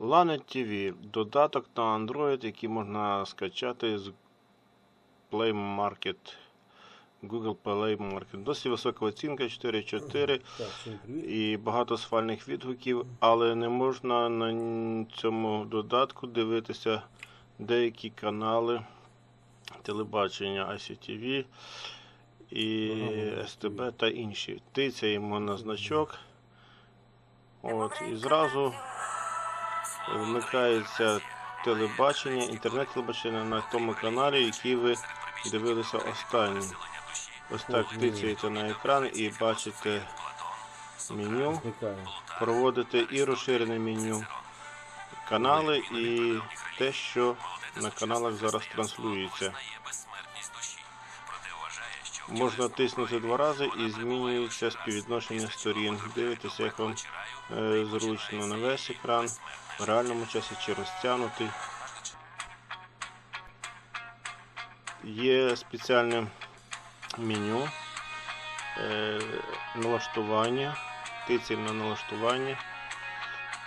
Lanet TV додаток на Android, який можна скачати з Play Market. Google Play Market. Досить висока оцінка 4.4 Так, всім привіт. і багато сфальних відгуків, але не можна на цьому додатку дивитися деякі канали телебачення ICTV і СТБ та інші. Тицяємо на значок. От, і зразу вмикається телебачення, інтернет-телебачення на тому каналі, який ви дивилися останній. Ось так тицяєте на екран і бачите меню, проводите і розширене меню, канали і те, що на каналах зараз транслюється. Можна тиснути два рази і змінюється співвідношення сторін. Дивитися, як вам е, зручно на весь екран, в реальному часі чи розтягнутий. Є спеціальне меню, е, налаштування, тицяємо на налаштування.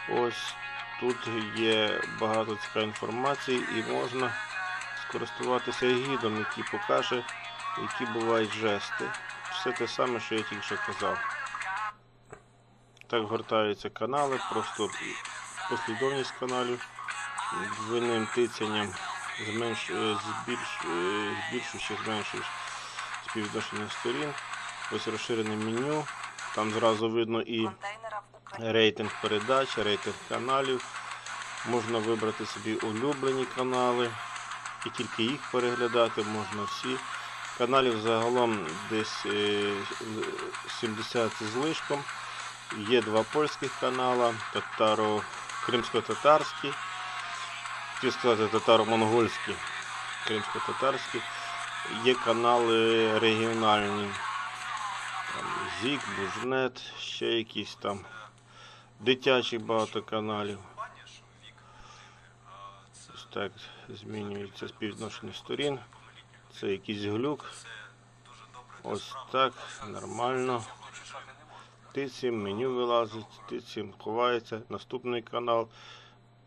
Ось тут є багато цікавої інформації і можна скористуватися гідом, який покаже, які бувають жести. Все те саме, що я тільки казав. Так гортаються канали, просто послідовність каналів, двойним тицянням зменш... е, збільш... е, збільшуєш і зменшуєш співвідношення сторін. Ось розширене меню. Там зразу видно і рейтинг передач, рейтинг каналів. Можна вибрати собі улюблені канали і тільки їх переглядати, можна всі. Каналів загалом десь е, 70 з лишком. Є два польських канала, татаро кримсько-татарський, хотів сказати татаро-монгольський, кримсько-татарський. Є канали регіональні. Там Зік, Бужнет, ще якісь там дитячих багато каналів. Ось так змінюється співвідношення сторін. Це якийсь глюк. Ось так, нормально. Тицім, меню вилазить, тицім ховається. Наступний канал,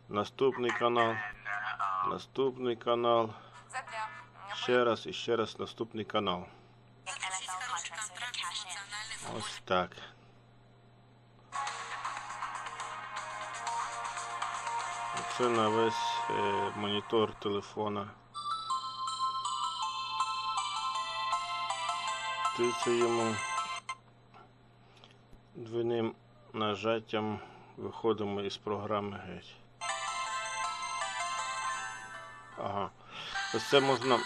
наступний канал, наступний канал. Ще раз і ще раз наступний канал. Ось так. Це на весь е, монітор телефона. Тицяємо двойним нажаттям виходимо із програми геть. Ага. Ось це можна,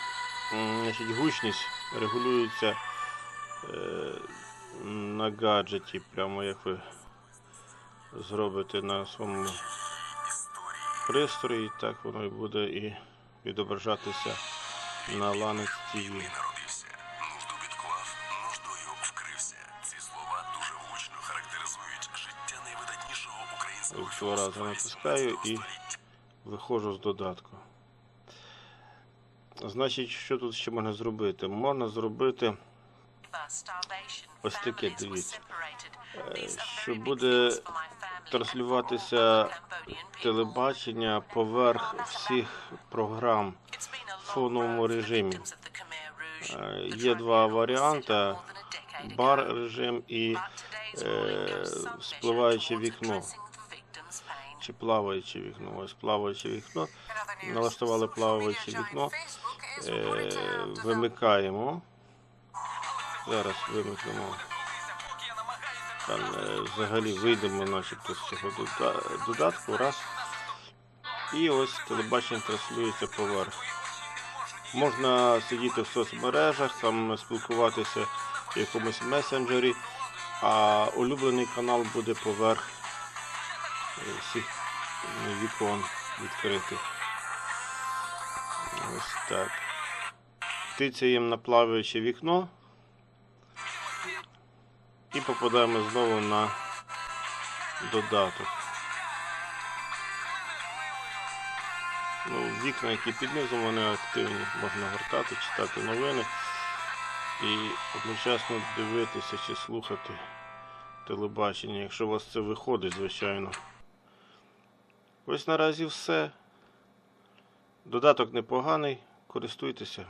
значить, гучність регулюється е, на гаджеті, прямо як ви зробите на своєму пристрої, так воно і буде і відображатися на Lanex TV. Українського Цього разу натискаю і виходжу з додатку. Значить, що тут ще можна зробити? Можна зробити, Ось таке, дивіться, що буде транслюватися телебачення поверх всіх програм в фоновому режимі. Е, Є два варіанти: бар режим і е, спливаюче вікно. Чи плаваюче вікно. Ось плаваюче вікно. Налаштували плаваюче вікно. Е, вимикаємо. Зараз вимикнемо. Там е, взагалі вийдемо начебто з цього додатку. Раз. І ось телебачення транслюється поверх. Можна сидіти в соцмережах, там спілкуватися в якомусь месенджері, а улюблений канал буде поверх е, всіх е, вікон відкритих. Ось так. Тицяємо на плаваюче вікно і попадаємо знову на додаток. Ну, вікна, які під низом, вони активні. Можна гортати, читати новини і одночасно дивитися чи слухати телебачення, якщо у вас це виходить, звичайно. Ось наразі все. Додаток непоганий, користуйтеся.